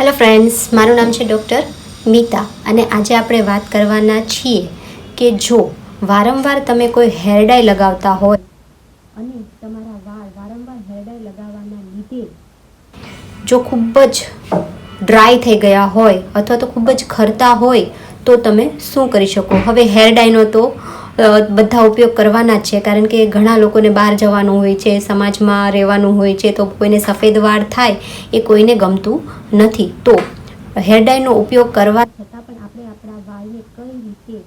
Hello friends મારું નામ છે ડૉક્ટર મીતા અને આજે આપણે વાત કરવાના છીએ કે જો વારંવાર તમે કોઈ હેર ડાય લગાવતા હોય અને તમારા વાળ વારંવાર હેર ડાય લગાવવાના લીધે જો ખૂબ જ ડ્રાય થઈ ગયા હોય અથવા તો ખૂબ જ ખરતા હોય તો તમે શું કરી શકો? હવે હેર ડાયનો તો બધા ઉપયોગ કરવાના જ છે. કારણ કે ઘણા લોકોને બહાર જવાનું હોય છે, સમાજમાં રહેવાનું હોય છે, તો કોઈને સફેદ વાળ થાય, એ કોઈને ગમતું નથી. તો હેર ડાયનો ઉપયોગ કરવા છતાં પણ આપણે આપણા વાળને કઈ રીતે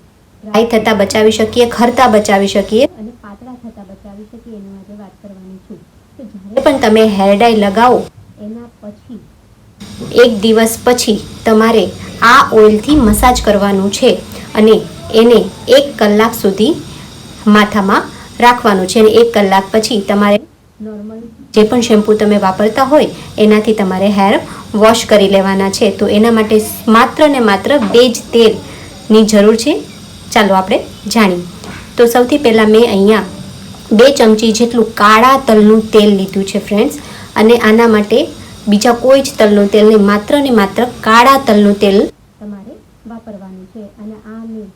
ડ્રાય થતાં બચાવી શકીએ, ખરતા બચાવી શકીએ અને પાતળા થતાં બચાવી શકીએ, એની માટે વાત કરવાની છું. તો જ્યારે પણ તમે હેર ડાય લગાવો, એના પછી એક દિવસ પછી તમારે આ ઓઇલથી મસાજ કરવાનું છે. અને એને એક કલાક સુધી માથામાં રાખવાનું છે અને એક કલાક પછી તમારે નોર્મલ જે પણ શેમ્પૂ તમે વાપરતા હોય, એનાથી તમારે હેર વોશ કરી લેવાના છે. તો એના માટે માત્ર ને માત્ર બે જ તેલની જરૂર છે. ચાલો આપણે જાણીએ. તો સૌથી પહેલાં મેં અહીંયા બે ચમચી જેટલું કાળા તલનું તેલ લીધું છે ફ્રેન્ડ્સ અને આના માટે બીજા કોઈ જ તલનું તેલ નહીં, માત્ર ને માત્ર કાળા તલનું તેલ તમારે વાપરવાનું છે અને આ મેં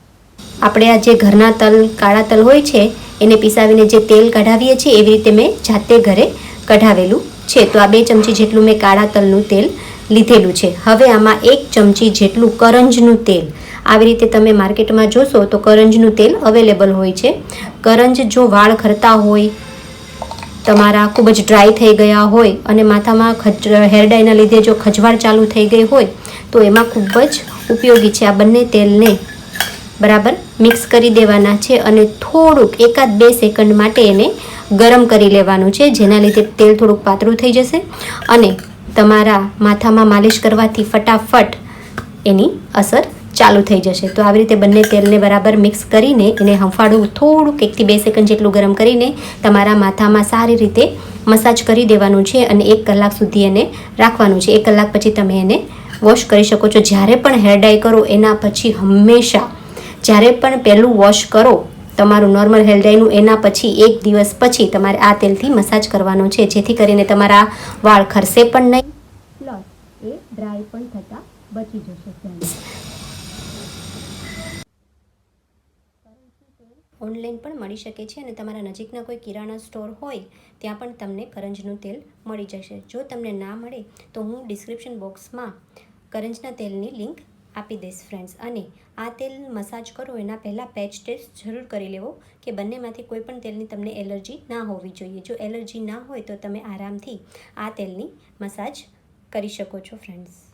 આપણે આ જે ઘરના તલ, કાળા તલ હોય છે, એને પીસાવીને જે તેલ કઢાવીએ છીએ, એવી રીતે મેં જાતે ઘરે કઢાવેલું છે. તો આ બે ચમચી જેટલું મેં કાળા તલનું તેલ લીધેલું છે. હવે આમાં એક ચમચી જેટલું કરંજનું તેલ. આવી રીતે તમે માર્કેટમાં જોશો તો કરંજનું તેલ અવેલેબલ હોય છે. કરંજ જો વાળ ખરતા હોય, તમારા ખૂબ જ ડ્રાય થઈ ગયા હોય અને માથામાં ખજ હેરડાઈના લીધે જો ખજવાળ ચાલુ થઈ ગઈ હોય, તો એમાં ખૂબ જ ઉપયોગી છે આ બંને તેલને. બરાબર? મિક્સ કરી દેવાના છે અને થોડુંક એકાદ બે સેકન્ડ માટે એને ગરમ કરી લેવાનું છે, જેના લીધે તેલ થોડુંક પાતળું થઈ જશે. અને તમારા માથામાં માલિશ કરવાથી ફટાફટ એની અસર ચાલુ થઈ જશે. તો આવી રીતે બંને તેલને બરાબર મિક્સ કરીને એને હંફાળું થોડુંક એકથી બે સેકન્ડ જેટલું ગરમ કરીને તમારા માથામાં સારી રીતે મસાજ કરી દેવાનું છે અને એક કલાક સુધી એને રાખવાનું છે. એક કલાક પછી તમે એને વોશ કરી શકો છો. જ્યારે પણ હેર ડાય કરો, એના પછી હંમેશા જ્યારે પણ પહેલું વોશ કરો તમારું નોર્મલ હેર એના પછી એક દિવસ પછી તમારે આ તેલથી મસાજ કરવાનો છે જેથી કરીને તમારા વાળ ખરશે પણ નહીં. પ્લસ એ ડ્રાય પણ થતા બચી જશે ઓનલાઈન પણ મળી શકે છે અને તમારા નજીકના કોઈ કિરાણા સ્ટોર હોય ત્યાં પણ તમને કરંજનું તેલ મળી જશે. જો તમને ના મળે તો હું ડિસ્ક્રિપ્શન બોક્સમાં કરંજના તેલની લિંક આપી દઈશ ફ્રેન્ડ્સ અને આ તેલ મસાજ કરો, એના પહેલાં પેચ ટેસ્ટ જરૂર કરી લેવો કે બંનેમાંથી કોઈ પણ તેલની તમને એલર્જી ના હોવી જોઈએ. જો એલર્જી ના હોય તો તમે આરામથી આ તેલની મસાજ કરી શકો છો ફ્રેન્ડ્સ